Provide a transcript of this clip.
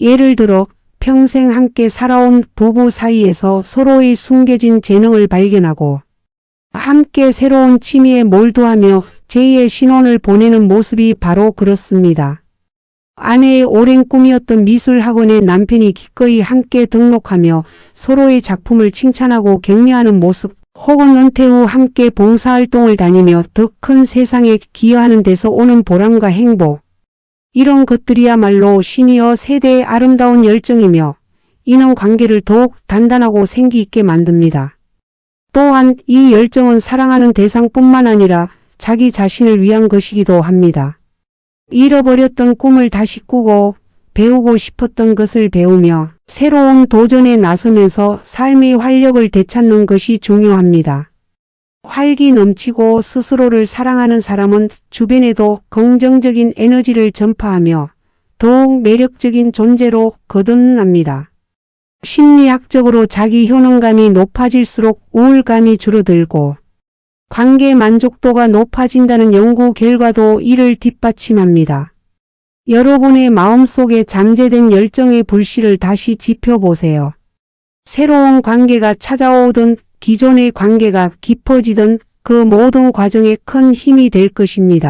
예를 들어 평생 함께 살아온 부부 사이에서 서로의 숨겨진 재능을 발견하고 함께 새로운 취미에 몰두하며 제2의 신혼을 보내는 모습이 바로 그렇습니다. 아내의 오랜 꿈이었던 미술학원에 남편이 기꺼이 함께 등록하며 서로의 작품을 칭찬하고 격려하는 모습, 혹은 은퇴 후 함께 봉사활동을 다니며 더 큰 세상에 기여하는 데서 오는 보람과 행복. 이런 것들이야말로 시니어 세대의 아름다운 열정이며 이는 관계를 더욱 단단하고 생기 있게 만듭니다. 또한 이 열정은 사랑하는 대상뿐만 아니라 자기 자신을 위한 것이기도 합니다. 잃어버렸던 꿈을 다시 꾸고 배우고 싶었던 것을 배우며 새로운 도전에 나서면서 삶의 활력을 되찾는 것이 중요합니다. 활기 넘치고 스스로를 사랑하는 사람은 주변에도 긍정적인 에너지를 전파하며 더욱 매력적인 존재로 거듭납니다. 심리학적으로 자기 효능감이 높아질수록 우울감이 줄어들고 관계 만족도가 높아진다는 연구 결과도 이를 뒷받침합니다. 여러분의 마음속에 잠재된 열정의 불씨를 다시 지펴보세요. 새로운 관계가 찾아오든 기존의 관계가 깊어지든 그 모든 과정에 큰 힘이 될 것입니다.